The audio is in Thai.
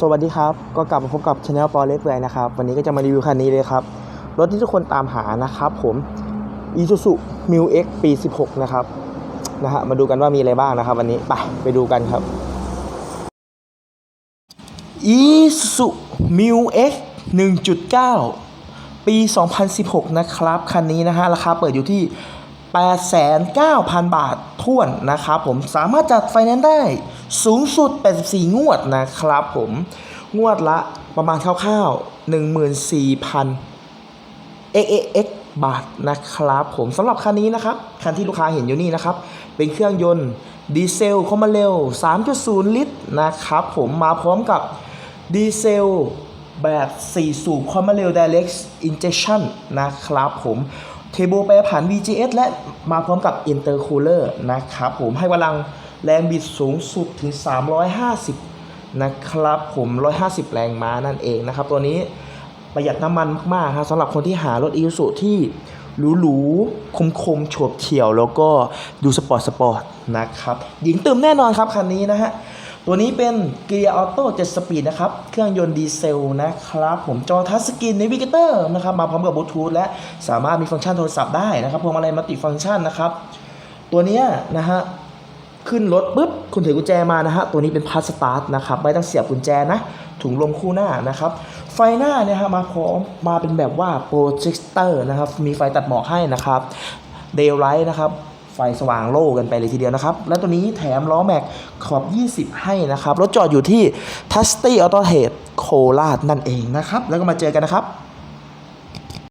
สวัสดีครับ ก็กลับมาพบกับช anel ปอเล็กเปื่อยนะครับ วันนี้ก็จะมารีวิวคันนี้เลยครับ รถที่ทุกคนตามหานะครับผม Isuzu m u X ปี 16 นะครับนะฮะมาดูกันว่ามีอะไรบ้างนะครับวันนี้ ไปไปดูกันครับ Isuzu m u X 1.9 ปี 2016 นะครับ คันนี้นะฮะ ราคาเปิดอยู่ที่ 89,000 บาทท่วนนะครับผมสามารถจัดไฟแนนซ์ได้สูงสุด 84 งวดนะครับผม งวดละประมาณคร่าวๆ 14,000 XAX บาทนะครับผมสำหรับคันนี้นะครับคันที่ลูกค้าเห็นอยู่นี่นะครับ เป็นเครื่องยนต์ดีเซลคอมมาเร็ว 3.0 ลิตรนะครับผมมาพร้อมกับดีเซล แบบ 4 สูบคอมมาเร็ว Direct Injection นะครับผมเทโบแปรผัน VGS และมาพร้อมกับ Intercooler นะครับผมให้พลังแรงบิดสูงสุดถึง 350 นะครับผม 150 แรงม้านั่นเองนะครับ ตัวนี้ประหยัดน้ำมันมากๆครับสำหรับคนที่หารถอีซูที่หรูๆ คมๆโฉบเฉี่ยว แล้วก็ดูสปอร์ตสปอร์ตนะครับ หญิงตื่มแน่นอนครับคันนี้นะฮะ ตัวนี้เป็นเกียร์ออโต้7สปีดนะครับ เครื่องยนต์ดีเซลนะครับ ผมจอทัชสกรีนในวิกเตอร์นะครับ มาพร้อมกับบลูทูธและสามารถมีฟังก์ชันโทรศัพท์ได้นะครับพวงมาลัยมัลติฟังก์ชันนะครับ ตัวนี้นะฮะขึ้นรถปุ๊บคุณถือกุญแจมานะฮะตัวนี้เป็นพาสตาร์ทนะครับไม่ต้องเสียบกุญแจนะ ถุงลมคู่หน้านะครับ ไฟหน้าเนี่ยฮะมาพร้อมมาเป็นแบบว่าโปรเจคเตอร์นะครับมีไฟตัดหมอกให้นะครับเดย์ไลท์นะครับ ไฟสว่างโล่กันไปเลยทีเดียวนะครับ และตัวนี้แถมล้อแม็กขอบ 20 ให้นะครับ รถจอดอยู่ที่ทัสตี้ออโตเทดโคราชนั่นเองนะครับ แล้วก็มาเจอกันนะครับ